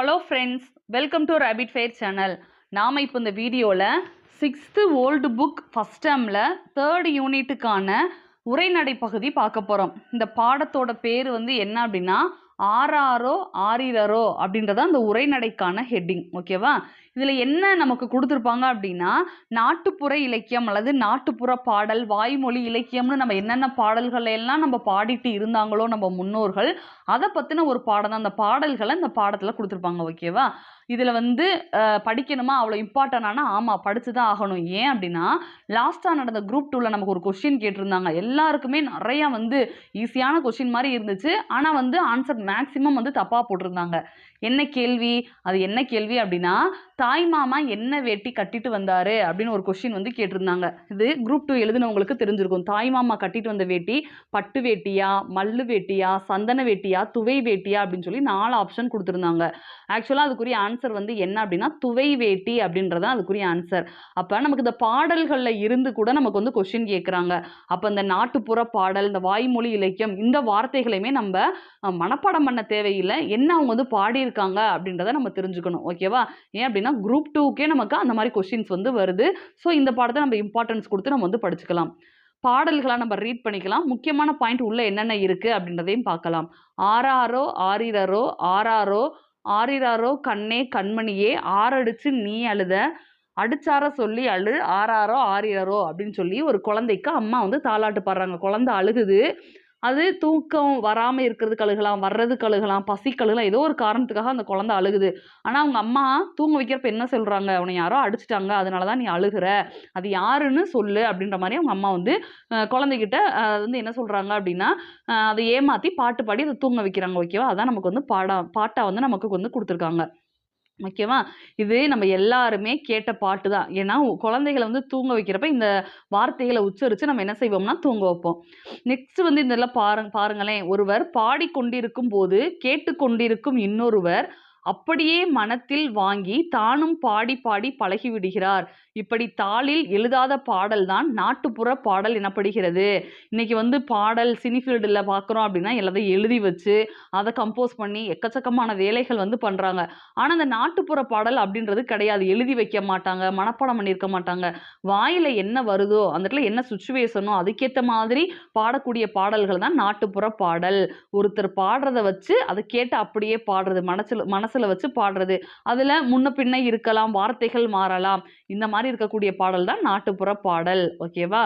Hello friends welcome to rapid fair channel நாம் இப்போ இந்த வீடியோவில் சிக்ஸ்த்து ஓல்டு புக் ஃபஸ்ட் டேமில் தேர்ட் யூனிட்டுக்கான உரைநடை பகுதி பார்க்க போகிறோம் இந்த பாடத்தோட பேர் வந்து என்ன அப்படின்னா ஆறாரோ ஆரிரரோ அப்படின்றத அந்த உரைநடைக்கான ஹெட்டிங் ஓகேவா இதில் என்ன நமக்கு கொடுத்துருப்பாங்க அப்படின்னா நாட்டுப்புற இலக்கியம் அல்லது நாட்டுப்புற பாடல் வாய்மொழி இலக்கியம்னு நம்ம என்னென்ன பாடல்கள் எல்லாம் நம்ம பாடிட்டு இருந்தாங்களோ நம்ம முன்னோர்கள் அதை பற்றின ஒரு பாடம் தான் அந்த பாடல்களை இந்த பாடத்தில் கொடுத்துருப்பாங்க ஓகேவா இதில் வந்து படிக்கணுமா? அவ்வளோ இம்பார்ட்டண்டானா ஆமாம் படித்து தான் ஆகணும். ஏன் அப்படின்னா லாஸ்ட்டாக நடந்த குரூப் டூவில் நமக்கு ஒரு கொஷின் கேட்டிருந்தாங்க. எல்லாருக்குமே நிறையா வந்து ஈஸியான கொஷின் மாதிரி இருந்துச்சு. ஆனால் வந்து ஆன்சர் மேக்ஸிமம் வந்து தப்பாக போட்டிருந்தாங்க. என்ன கேள்வி? அது என்ன கேள்வி அப்படின்னா தாய் மாமா என்ன வேட்டி கட்டிட்டு வந்தாரு? அப்படின்னு ஒரு கொஷின் வந்து கேட்டிருந்தாங்க. இது குரூப் டூ எழுதினவங்களுக்கு தெரிஞ்சிருக்கும். தாய் மாமா கட்டிட்டு வந்த வேட்டி பட்டு வேட்டியா மல்லு வேட்டியா சந்தன வேட்டியா துவை வேட்டியா அப்படின்னு சொல்லி நாலு ஆப்ஷன் கொடுத்துருந்தாங்க. ஆக்சுவலாக அதுக்குரிய ஆன்சர் வந்து என்ன அப்படின்னா துவை வேட்டி அப்படின்றது தான் அதுக்குரிய ஆன்சர் அப்போ நமக்கு இந்த பாடல்களில் இருந்து கூட நமக்கு வந்து கொஷின் கேட்குறாங்க. அப்போ இந்த நாட்டுப்புற பாடல் இந்த வாய்மொழி இலக்கியம் இந்த வார்த்தைகளையுமே நம்ம மனப்பாடம் பண்ண தேவையில்லை. என்ன அவங்க வந்து பாடியிருக்காங்க இருக்காங்க அப்படின்றத நம்ம தெரிஞ்சுக்கணும். ஓகேவா ஏன் அப்படின்னா குரூப் டூக்கே நமக்கு அந்த மாதிரி கொஷின்ஸ் வந்து வருது. ஸோ இந்த பாடத்தை நம்ம இம்பார்ட்டன்ஸ் கொடுத்து நம்ம வந்து படிச்சுக்கலாம். பாடல்களாக நம்ம ரீட் பண்ணிக்கலாம். முக்கியமான பாயிண்ட் உள்ள என்னென்ன இருக்குது அப்படின்றதையும் பார்க்கலாம். ஆறாரோ ஆரிரரோ ஆறாரோ ஆரிராரோ கண்ணே கண்மணியே ஆறடிச்சு நீ அழுத அடிச்சார சொல்லி அழு ஆறாரோ ஆரிரரோ அப்படின்னு சொல்லி ஒரு குழந்தைக்கு அம்மா வந்து தாளாட்டு பாடுறாங்க. குழந்தை அழுகுது. அது தூக்கம் வராமல் இருக்கிறதுக்கு அழுகலாம் வர்றதுக்கு அழுகலாம் பசிக்கு அழுகலாம் ஏதோ ஒரு காரணத்துக்காக அந்த குழந்தை அழுகுது. ஆனால் அவங்க அம்மா தூங்க வைக்கிறப்ப என்ன சொல்கிறாங்க உன்னை யாரோ அடிச்சிட்டாங்க அதனால தான் நீ அழுகுற. அது யாருன்னு சொல்லு அப்படின்ற மாதிரி அவங்க அம்மா வந்து குழந்தைகிட்ட வந்து என்ன சொல்கிறாங்க அப்படின்னா அதை ஏமாற்றி பாட்டு பாடி அதை தூங்க வைக்கிறாங்க ஓகேவா? அதான் நமக்கு வந்து பாடா பாட்டாக வந்து நமக்கு வந்து கொடுத்துருக்காங்க. ஓகேவா? இது நம்ம எல்லாருமே கேட்ட பாட்டு தான். ஏன்னா குழந்தைகளை வந்து தூங்க வைக்கிறப்ப இந்த வார்த்தைகளை உச்சரித்து நம்ம என்ன செய்வோம்னா தூங்க வைப்போம். நெக்ஸ்ட் வந்து இதெல்லாம் பாருங்க பாருங்களேன். ஒருவர் பாடிக்கொண்டிருக்கும் போது கேட்டுக்கொண்டிருக்கும் இன்னொருவர் அப்படியே மனத்தில் வாங்கி தானும் பாடி பாடி பழகிவிடுகிறார். இப்படி தாளில் எழுதாத பாடல் தான் நாட்டுப்புற பாடல் எனப்படுகிறது. இன்னைக்கு வந்து பாடல் சினிஃபீல்டில் பார்க்குறோம் அப்படின்னா எல்லாத்தையும் எழுதி வச்சு அதை கம்போஸ் பண்ணி எக்கச்சக்கமான வேலைகள் வந்து பண்ணுறாங்க ஆனால் அந்த நாட்டுப்புற பாடல் அப்படின்றது கிடையாது. எழுதி வைக்க மாட்டாங்க மனப்பாடம் பண்ணியிருக்க மாட்டாங்க. வாயில் என்ன வருதோ அந்த இடத்துல என்ன சுச்சுவேஷனோ அதுக்கேற்ற மாதிரி பாடக்கூடிய பாடல்கள் தான் நாட்டுப்புற பாடல். ஒருத்தர் பாடுறத வச்சு அதை கேட்டு அப்படியே பாடுறது மனசில் மனசில் வச்சு பாடுறது. அதில் முன்ன பின்ன இருக்கலாம் வார்த்தைகள் மாறலாம். இந்த மாதிரி இருக்கக்கூடிய பாடல் தான் நாட்டுப்புற பாடல். ஓகேவா?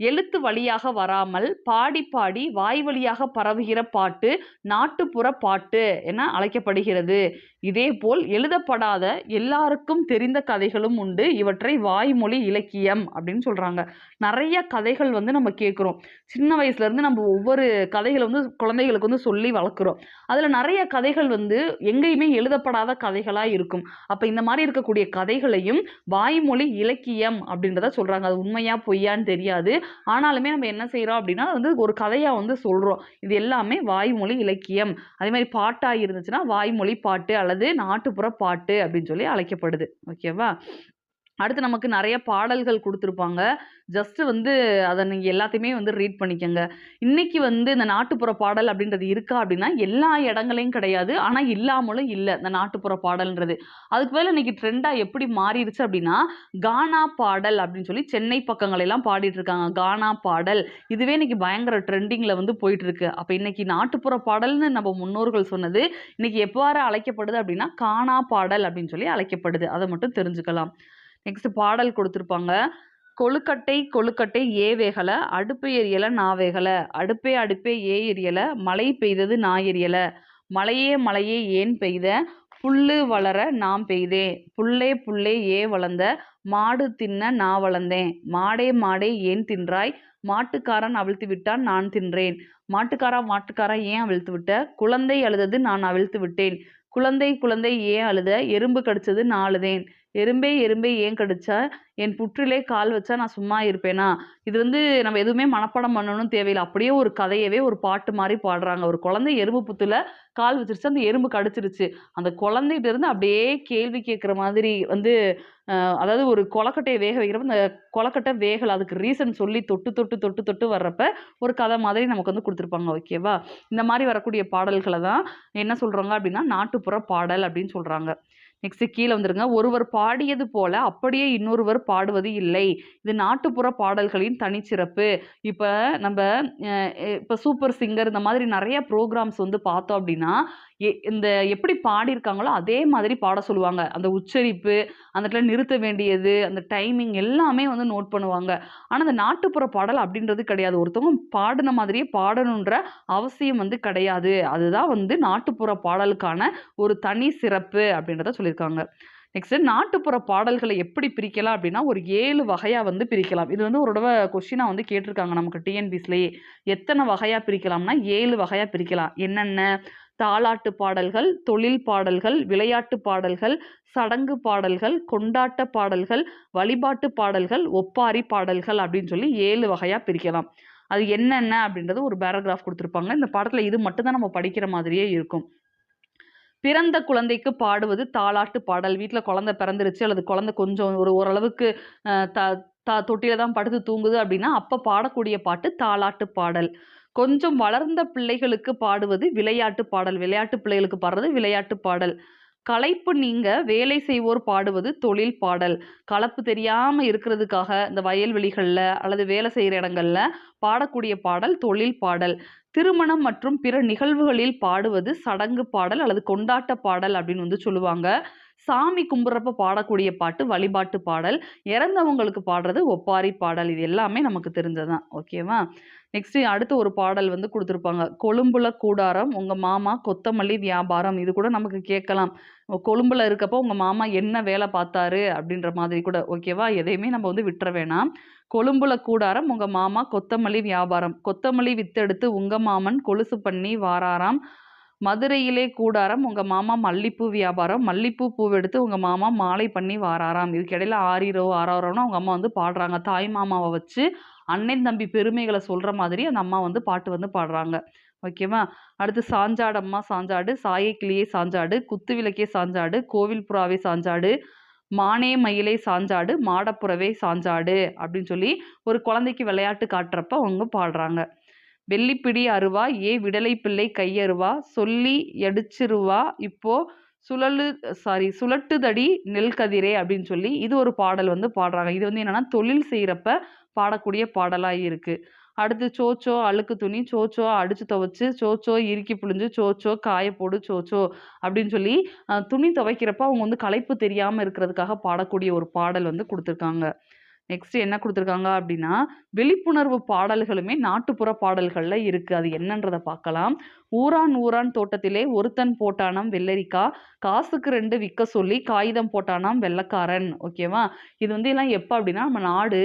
எழுத்து வழியாக வராமல் பாடி பாடி வாய் வழியாக பரவுகிற பாட்டு நாட்டுப்புற பாட்டு என அழைக்கப்படுகிறது. இதேபோல் எழுதப்படாத எல்லாருக்கும் தெரிந்த கதைகளும் உண்டு. இவற்றை வாய்மொழி இலக்கியம் அப்படின்னு சொல்கிறாங்க நிறைய கதைகள் வந்து நம்ம கேட்குறோம். சின்ன வயசுலேருந்து நம்ம ஒவ்வொரு கதைகளை வந்து குழந்தைகளுக்கு வந்து சொல்லி வளர்க்குறோம். அதில் நிறைய கதைகள் வந்து எங்கேயுமே எழுதப்படாத கதைகளாக இருக்கும். அப்போ இந்த மாதிரி இருக்கக்கூடிய கதைகளையும் வாய்மொழி இலக்கியம் அப்படின்றத சொல்கிறாங்க அது உண்மையாக பொய்யான்னு தெரியாது. ஆனாலுமே நம்ம என்ன செய்கிறோம் அப்படின்னா வந்து ஒரு கதையாக வந்து சொல்றோம். இது எல்லாமே வாய்மொழி இலக்கியம். அதே மாதிரி பாட்டா இருந்துச்சுன்னா வாய்மொழி பாட்டு அல்லது நாட்டுப்புற பாட்டு அப்படின்னு சொல்லி அழைக்கப்படுது. ஓகேவா? அடுத்து நமக்கு நிறைய பாடல்கள் கொடுத்துருப்பாங்க. ஜஸ்ட்டு வந்து அதை நீங்கள் எல்லாத்தையுமே வந்து ரீட் பண்ணிக்கோங்க. இன்றைக்கி வந்து இந்த நாட்டுப்புற பாடல் அப்படின்றது இருக்கா அப்படின்னா எல்லா இடங்களையும் கிடையாது. ஆனால் இல்லாமலும் இல்லை இந்த நாட்டுப்புற பாடல்ன்றது. அதுக்கு மேலே இன்றைக்கி ட்ரெண்டாக எப்படி மாறிடுச்சு அப்படின்னா கானா பாடல் அப்படின்னு சொல்லி சென்னை பக்கங்களெல்லாம் பாடிட்டு இருக்காங்க. கானா பாடல். இதுவே இன்றைக்கி பயங்கர ட்ரெண்டிங்கில் வந்து போயிட்டுருக்கு அப்போ இன்றைக்கி நாட்டுப்புற பாடல்னு நம்ம முன்னோர்கள் சொன்னது இன்றைக்கி எவ்வாறு அழைக்கப்படுது அப்படின்னா கானா பாடல் அப்படின்னு சொல்லி அழைக்கப்படுது. அதை மட்டும் தெரிஞ்சுக்கலாம். நெக்ஸ்ட் பாடல் கொடுத்துருப்பாங்க. கொழுக்கட்டை கொழுக்கட்டை ஏ வேகலை. அடுப்பு எரியலை நான் வேகலை. அடுப்பே அடுப்பே ஏ எரியலை. மழை பெய்தது நான் எரியலை. மழையே மழையே ஏன் பெய்த? புல்லு வளர நான் பெய்தே. புல்லே புல்லே ஏ வளர்ந்த. மாடு தின்ன நான் வளர்ந்தேன். மாடே மாடே ஏன் தின்றாய்? மாட்டுக்காரன் அவிழ்த்து விட்டான் நான் தின்றேன். மாட்டுக்காரா மாட்டுக்காரா ஏன் அவிழ்த்து விட்ட? குழந்தை அழுதது நான் அவிழ்த்து விட்டேன். குழந்தை குழந்தை ஏன் அழுத? எறும்பு கடிச்சது நான் அழுதேன். எறும்பே எறும்பே ஏன் கடிச்சா என் புற்றிலே கால் வச்சா நான் சும்மா இருப்பேனா? இது வந்து நம்ம எதுவுமே மனப்பாடம் பண்ணணும்னு தேவையில்லை. அப்படியே ஒரு கதையவே ஒரு பாட்டு மாதிரி பாடுறாங்க. ஒரு குழந்தை எறும்பு புத்துல கால் வச்சிருச்சு அந்த எறும்பு கடிச்சிருச்சு. அந்த குழந்தைகிட்ட இருந்து அப்படியே கேள்வி கேட்குற மாதிரி வந்து அதாவது ஒரு கொலக்கட்டையை வேக வைக்கிறப்ப அந்த கொலக்கட்டை வேகலை. அதுக்கு ரீசன் சொல்லி தொட்டு தொட்டு தொட்டு தொட்டு வர்றப்ப ஒரு கதை மாதிரி நமக்கு வந்து கொடுத்துருப்பாங்க ஓகேவா இந்த மாதிரி வரக்கூடிய பாடல்களை தான் என்ன சொல்கிறாங்க அப்படின்னா நாட்டுப்புற பாடல் அப்படின்னு சொல்கிறாங்க நெக்ஸ்ட் கீழே வந்துருங்க. ஒருவர் பாடியது போல அப்படியே இன்னொருவர் பாடுவது இல்லை. இது நாட்டுப்புற பாடல்களின் தனிச்சிறப்பு. இப்போ நம்ம இப்போ சூப்பர் சிங்கர் இந்த மாதிரி நிறைய ப்ரோக்ராம்ஸ் வந்து பார்த்தோம் அப்படின்னா எ- இந்த எப்படி பாடியிருக்காங்களோ அதே மாதிரி பாட சொல்லுவாங்க. அந்த உச்சரிப்பு அந்த இடத்துல நிறுத்த வேண்டியது அந்த டைமிங் எல்லாமே வந்து நோட் பண்ணுவாங்க. ஆனால் அந்த நாட்டுப்புற பாடல் அப்படின்றது கிடையாது. ஒருத்தவங்க பாடின மாதிரியே பாடணுன்ற அவசியம் வந்து கிடையாது. அதுதான் வந்து நாட்டுப்புற பாடலுக்கான ஒரு தனி சிறப்பு அப்படின்றத சொல்லியிருக்காங்க. நெக்ஸ்ட் நாட்டுப்புற பாடல்களை எப்படி பிரிக்கலாம் அப்படின்னா ஒரு ஏழு வகையாக வந்து பிரிக்கலாம். இது வந்து ஒரு தடவை கொஷினாக வந்து கேட்டிருக்காங்க நமக்கு டிஎன்பிஸ்லேயே எத்தனை வகையாக பிரிக்கலாம்னா ஏழு வகையாக பிரிக்கலாம். என்னென்ன? தாலாட்டு பாடல்கள் தொழில் பாடல்கள் விளையாட்டு பாடல்கள் சடங்கு பாடல்கள் கொண்டாட்ட பாடல்கள் வழிபாட்டு பாடல்கள் ஒப்பாரி பாடல்கள் அப்படின்னு சொல்லி ஏழு வகையாக பிரிக்கலாம். அது என்னென்ன அப்படின்றது ஒரு பேராகிராஃப் கொடுத்துருப்பாங்க. இந்த பாடத்தில் இது மட்டும்தான் நம்ம படிக்கிற மாதிரியே இருக்கும். பிறந்த குழந்தைக்கு பாடுவது தாலாட்டு பாடல். வீட்டில் குழந்தை பிறந்துருச்சு அல்லது குழந்தை கொஞ்சம் ஒரு ஓரளவுக்கு த த தொட்டில தான் படுத்து தூங்குது அப்படின்னா அப்போ பாடக்கூடிய பாட்டு தாலாட்டு பாடல். கொஞ்சம் வளர்ந்த பிள்ளைகளுக்கு பாடுவது விளையாட்டு பாடல். விளையாட்டு பிள்ளைகளுக்கு பாடுறது விளையாட்டு பாடல். களைப்பு நீங்க வேலை செய்வோர் பாடுவது தொழில் பாடல். கலப்பு தெரியாம இருக்கிறதுக்காக இந்த வயல்வெளிகளில் அல்லது வேலை செய்கிற இடங்கள்ல பாடக்கூடிய பாடல் தொழில் பாடல். திருமணம் மற்றும் பிற நிகழ்வுகளில் பாடுவது சடங்கு பாடல் அல்லது கொண்டாட்ட பாடல் அப்படின்னு வந்து சொல்லுவாங்க. சாமி கும்பிட்றப்ப பாடக்கூடிய பாட்டு வழிபாட்டு பாடல் இறந்தவங்களுக்கு பாடுறது ஒப்பாரி பாடல் இது எல்லாமே நமக்கு தெரிஞ்சதுதான். ஓகேவா நெக்ஸ்ட் அடுத்து ஒரு பாடல் வந்து கொடுத்துருப்பாங்க. கொழும்புல கூடாரம் உங்க மாமா கொத்தமல்லி வியாபாரம் இது கூட நமக்கு கேட்கலாம். கொழும்புல இருக்கப்போ உங்க மாமா என்ன வேலை பார்த்தாரு அப்படின்ற மாதிரி கூட. ஓகேவா எதையுமே நம்ம வந்து விட்டுற வேணாம். கொழும்புல கூடாரம் உங்க மாமா கொத்தமல்லி வியாபாரம். கொத்தமல்லி வித்தெடுத்து உங்க மாமன் கொலுசு பண்ணி வாராராம். மதுரையிலே கூடாரம் உங்கள் மாமா மல்லிப்பூ வியாபாரம் மல்லிப்பூ பூவெடுத்து உங்கள் மாமா மாலை பண்ணி வாராராம். இதுக்கிடையில் ஆரிரோ ஆறிரோ ஆறாரோன்னு அவங்க அம்மா வந்து பாடுறாங்க. தாய் மாமாவை வச்சு அண்ணன் தம்பி பெருமைகளை சொல்கிற மாதிரி அந்த அம்மா வந்து பாட்டு வந்து பாடுறாங்க. ஓகேவா அடுத்து சாஞ்சாடம்மா சாஞ்சாடு சாயை கிளியே சாஞ்சாடு குத்து விளக்கே சாஞ்சாடு கோவில் புறாவே சாஞ்சாடு மானே மயிலே சாஞ்சாடு மாடப்புறவே சாஞ்சாடு அப்படின்னு சொல்லி ஒரு குழந்தைக்கு விளையாட்டு காட்டுறப்ப அவங்க பாடுறாங்க. வெள்ளிப்பிடி அருவா ஏ விடலை பிள்ளை கையருவா சொல்லி எடிச்சிருவா இப்போ சுழலு சாரி சுழட்டுதடி நெல் கதிரே அப்படின்னு சொல்லி இது ஒரு பாடல் வந்து பாடுறாங்க. இது வந்து என்னன்னா தொழில் செய்கிறப்ப பாடக்கூடிய பாடலாக இருக்கு. அடுத்து சோச்சோ அழுக்கு துணி சோச்சோ அடிச்சு துவைச்சு சோச்சோ இறுக்கி புழிஞ்சு சோச்சோ காய போடு சோச்சோ அப்படின்னு சொல்லி துணி துவைக்கிறப்ப அவங்க வந்து களைப்பு தெரியாமல் இருக்கிறதுக்காக பாடக்கூடிய ஒரு பாடல் வந்து கொடுத்துருக்காங்க. நெக்ஸ்ட் என்ன கொடுத்துருக்காங்க அப்படின்னா விழிப்புணர்வு பாடல்களுமே நாட்டுப்புற பாடல்களில் இருக்குது அது என்னன்றதை பார்க்கலாம். ஊரான் ஊரான் தோட்டத்திலே ஒருத்தன் போட்டானாம் வெள்ளரிக்கா காசுக்கு ரெண்டு விற்க சொல்லி காகிதம் போட்டானாம் வெள்ளக்காரன். ஓகேவா இது வந்து எல்லாம் எப்போ அப்படின்னா நம்ம நாடு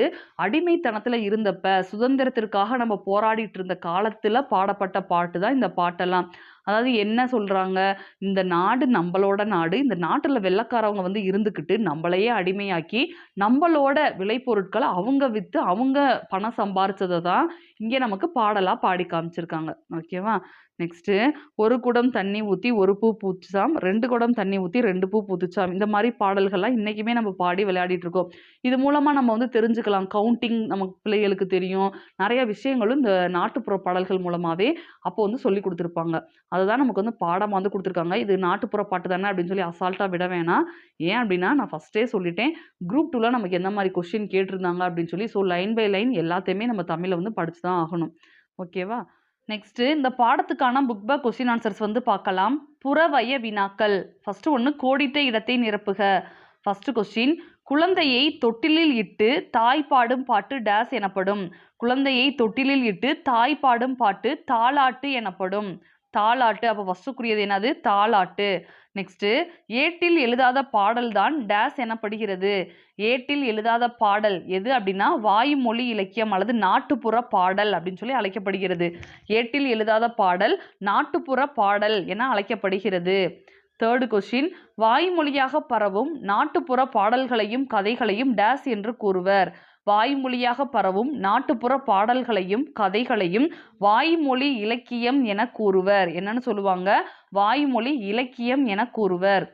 அடிமைத்தனத்தில் இருந்தப்ப சுதந்திரத்திற்காக நம்ம போராடிட்டு இருந்த காலத்தில் பாடப்பட்ட பாட்டு தான் இந்த பாட்டெல்லாம். அதாவது என்ன சொல்கிறாங்க இந்த நாடு நம்மளோட நாடு. இந்த நாட்டில் வெள்ளைக்காரவங்க வந்து இருந்துக்கிட்டு நம்மளையே அடிமையாக்கி நம்மளோட விளைபொருட்களை அவங்க விற்று அவங்க பணம் சம்பாரிச்சதை தான் இங்கே நமக்கு பாடலாக பாடி காமிச்சிருக்காங்க. ஓகேவா? நெக்ஸ்ட்டு ஒரு குடம் தண்ணி ஊற்றி ஒரு பூ பூத்துச்சாம் ரெண்டு குடம் தண்ணி ஊற்றி ரெண்டு பூ பூத்துச்சாம். இந்த மாதிரி பாடல்கள்லாம் இன்றைக்குமே நம்ம பாடி விளையாடிட்டு இருக்கோம். இது மூலமாக நம்ம வந்து தெரிஞ்சுக்கலாம். கவுண்டிங் நமக்கு பிள்ளைகளுக்கு தெரியும். நிறைய விஷயங்களும் இந்த நாட்டுப்புற பாடல்கள் மூலமாகவே அப்போ வந்து சொல்லி கொடுத்துருப்பாங்க. அதுதான் நமக்கு வந்து பாடமாக வந்து கொடுத்துருக்காங்க. இது நாட்டுப்புற பாட்டு தானே அப்படின்னு சொல்லி அசால்ட்டாக விட வேணாம். ஏன் அப்படின்னா நான் ஃபஸ்ட்டே சொல்லிட்டேன். குரூப் டூவில் நமக்கு என்ன மாதிரி கொஷின் கேட்டிருந்தாங்க அப்படின்னு சொல்லி ஸோ லைன் பை லைன் எல்லாத்தையுமே நம்ம தமிழை வந்து படித்து தான் ஆகணும் ஓகேவா நெக்ஸ்ட்டு இந்த பாடத்துக்கான புக் பேக் கொஸ்டின் ஆன்சர்ஸ் வந்து பார்க்கலாம். புறவய வினாக்கள். ஃபஸ்ட்டு ஒன்று கோடிட்ட இடத்தை நிரப்புக. ஃபஸ்ட்டு கொஸ்டின் குழந்தையை தொட்டிலில் இட்டு தாய் பாடும் பாட்டு டேஸ் எனப்படும். குழந்தையை தொட்டிலில் இட்டு தாய் பாடும் பாட்டு தாளாட்டு எனப்படும். தாளாட்டு. அப்போ ஃபஸ்ட்டுக்குரியது என்னது? தாளாட்டு. நெக்ஸ்ட்டு ஏட்டில் எழுதாத பாடல் தான் டேஸ் எனப்படுகிறது. ஏட்டில் எழுதாத பாடல் எது அப்படின்னா வாய்மொழி இலக்கியம் அல்லது நாட்டுப்புற பாடல் அப்படின்னு சொல்லி அழைக்கப்படுகிறது. ஏட்டில் எழுதாத பாடல் நாட்டுப்புற பாடல் என அழைக்கப்படுகிறது. தேர்டு கொஷின் வாய்மொழியாக பரவும் நாட்டுப்புற பாடல்களையும் கதைகளையும் டேஸ் என்று கூறுவர். வாய்மொழியாக பரவும் நாட்டுப்புற பாடல்களையும் கதைகளையும் வாய்மொழி இலக்கியம் என கூறுவர். என்னன்னு சொல்லுவாங்க? வாய்மொழி இலக்கியம் என கூறுவர்.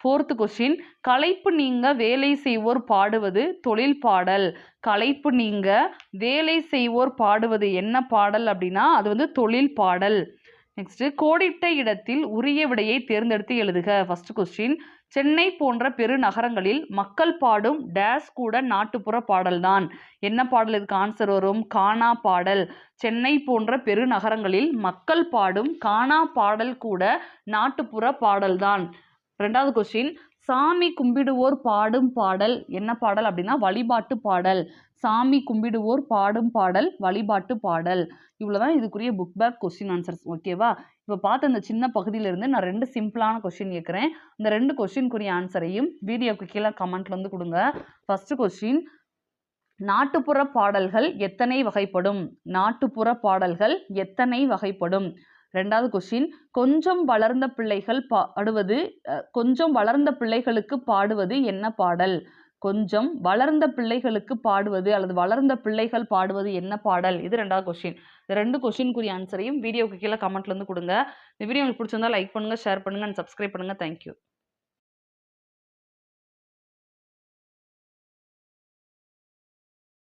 ஃபோர்த்து கொஷின் களைப்பு நீங்க வேலை செய்வோர் பாடுவது தொழில் பாடல். களைப்பு நீங்க வேலை செய்வோர் பாடுவது என்ன பாடல் அப்படின்னா அது வந்து தொழில் பாடல். நெக்ஸ்ட் கோடிட்ட இடத்தில் உரிய விடையை தேர்ந்தெடுத்து எழுதுக. ஃபர்ஸ்ட் கொஸ்டின் சென்னை போன்ற பெருநகரங்களில் மக்கள் பாடும் டேஸ் கூட நாட்டுப்புற பாடல்தான். என்ன பாடல்? இதுக்கு ஆன்சர் வரும். கானா பாடல். சென்னை போன்ற பெருநகரங்களில் மக்கள் பாடும் கானா பாடல் கூட நாட்டுப்புற பாடல்தான். ரெண்டாவது கொஸ்டின் சாமி கும்பிடுவோர் பாடும் பாடல். என்ன பாடல் அப்படின்னா வழிபாட்டு பாடல். சாமி கும்பிடுவோர் பாடும் பாடல் வழிபாட்டு பாடல். இவ்வளோதான் இதுக்குரிய புக் பேக் கொஸ்டின் ஆன்சர்ஸ் ஓகேவா இப்போ பார்த்த அந்த சின்ன பகுதியிலேருந்து நான் ரெண்டு சிம்பிளான கொஸ்டின் கேட்குறேன் இந்த ரெண்டு கொஸ்டினுக்குரிய ஆன்சரையும் வீடியோக்கு கீழே கமெண்ட்ல வந்து கொடுங்க. ஃபர்ஸ்ட் கொஸ்டின் நாட்டுப்புற பாடல்கள் எத்தனை வகைப்படும்? நாட்டுப்புற பாடல்கள் எத்தனை வகைப்படும்? ரெண்டாவது கொஸ்டின் கொஞ்சம் வளர்ந்த பிள்ளைகள் பாடுவது கொஞ்சம் வளர்ந்த பிள்ளைகளுக்கு பாடுவது என்ன பாடல்? கொஞ்சம் வளர்ந்த பிள்ளைகளுக்கு பாடுவது அல்லது வளர்ந்த பிள்ளைகள் பாடுவது என்ன பாடல்? இது ரெண்டாவது கொஸ்டின் இந்த ரெண்டு கொஸ்டினுக்குரிய ஆன்சரையும் வீடியோக்கு கீழே கமெண்ட்லேருந்து கொடுங்க. இந்த வீடியோ உங்களுக்கு பிடிச்சிருந்தா லைக் பண்ணுங்கள் ஷேர் பண்ணுங்க அண்ட் சப்ஸ்கிரைப் பண்ணுங்க. தேங்க்யூ